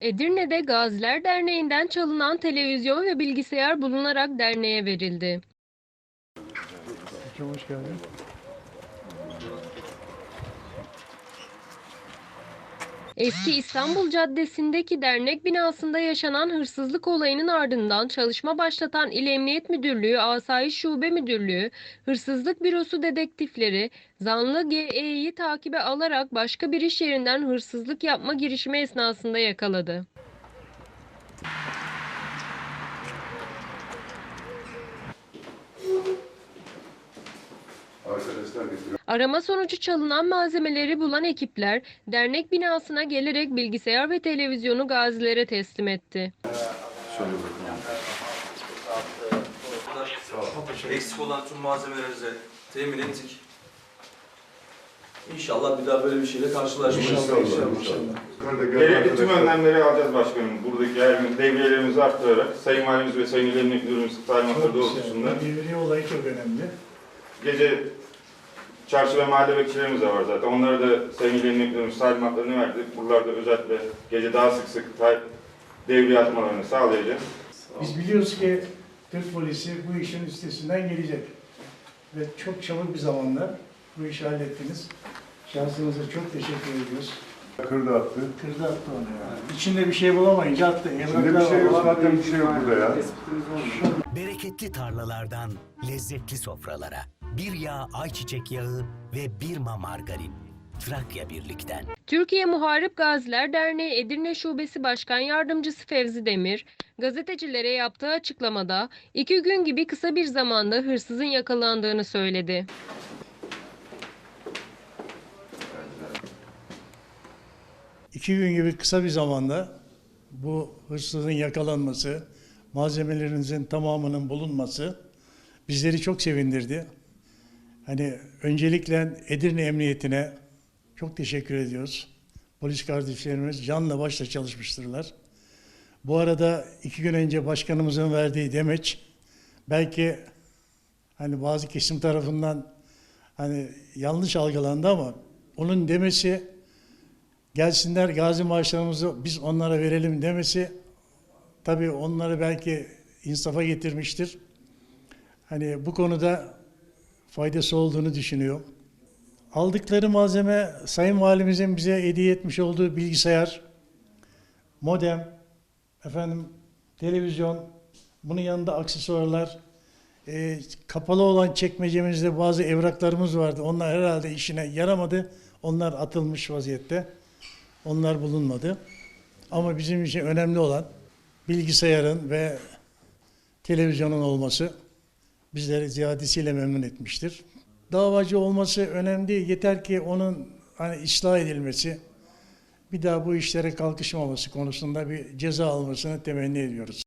Edirne'de Gaziler Derneği'nden çalınan televizyon ve bilgisayar bulunarak derneğe verildi. Hoş geldin. Eski İstanbul Caddesi'ndeki dernek binasında yaşanan hırsızlık olayının ardından çalışma başlatan İl Emniyet Müdürlüğü Asayiş Şube Müdürlüğü, Hırsızlık Bürosu dedektifleri zanlı GE'yi takibe alarak başka bir iş yerinden hırsızlık yapma girişimi esnasında yakaladı. Arkadaşlar getiriyor. Arama sonucu çalınan malzemeleri bulan ekipler dernek binasına gelerek bilgisayar ve televizyonu gazilere teslim etti. Şöyle. Eksik olan tüm malzemelerinizi temin ettik. İnşallah bir daha böyle bir şeyle karşılaşmayız. İnşallah. İnşallah. Gelen Gerekli tüm önlemleri alacağız başkanım. Buradaki her gün devriyelerimizi arttırarak Sayın Valimiz ve Sayın İl Emniyet Müdürümüzün talimatları doğrultusunda Devriye olayı çok önemli. gece çarşı ve mahalle bekçilerimiz de var zaten. Onlara da Sayın İl Emniyet Müdürümüz talimatlarını verdi. Buralarda özellikle gece daha sık sık devriye atmalarını sağlayacağız. Biz biliyoruz ki Türk polisi bu işin üstesinden gelecek. Ve çok çabuk bir zamanda bu işi hallettiniz. Şahsınıza çok teşekkür ediyoruz. Kırdı attı. Kırdı attı onu ya. İçinde bir şey bulamayınca attı. Şimdi bir şey yok zaten bir şey yok burada ya. Bereketli tarlalardan lezzetli sofralara. Bir yağ ayçiçek yağı ve Birma margarin. Trakya Birlik'ten. Türkiye Muharip Gaziler Derneği Edirne Şubesi Başkan Yardımcısı Fevzi Demir, gazetecilere yaptığı açıklamada iki gün gibi kısa bir zamanda hırsızın yakalandığını söyledi. İki gün gibi kısa bir zamanda bu hırsızın yakalanması, malzemelerinizin tamamının bulunması bizleri çok sevindirdi. Hani öncelikle Edirne Emniyetine çok teşekkür ediyoruz. Polis kardeşlerimiz canla başla çalışmıştırlar. Bu arada iki gün önce başkanımızın verdiği demeç belki hani bazı kesim tarafından hani yanlış algılandı ama onun demesi gelsinler gazi maaşlarımızı biz onlara verelim demesi tabii onları belki insafa getirmiştir. Hani bu konuda faydası olduğunu düşünüyor. Aldıkları malzeme Sayın Valimizin bize hediye etmiş olduğu bilgisayar, modem, efendim televizyon, bunun yanında aksesuarlar, e, kapalı olan çekmecemizde bazı evraklarımız vardı. Onlar herhalde işine yaramadı. Onlar atılmış vaziyette. Onlar bulunmadı. Ama bizim için önemli olan bilgisayarın ve televizyonun olması bizleri ziyadesiyle memnun etmiştir. Davacı olması önemli. Yeter ki onun hani ıslah edilmesi, bir daha bu işlere kalkışmaması konusunda bir ceza almasını temenni ediyoruz.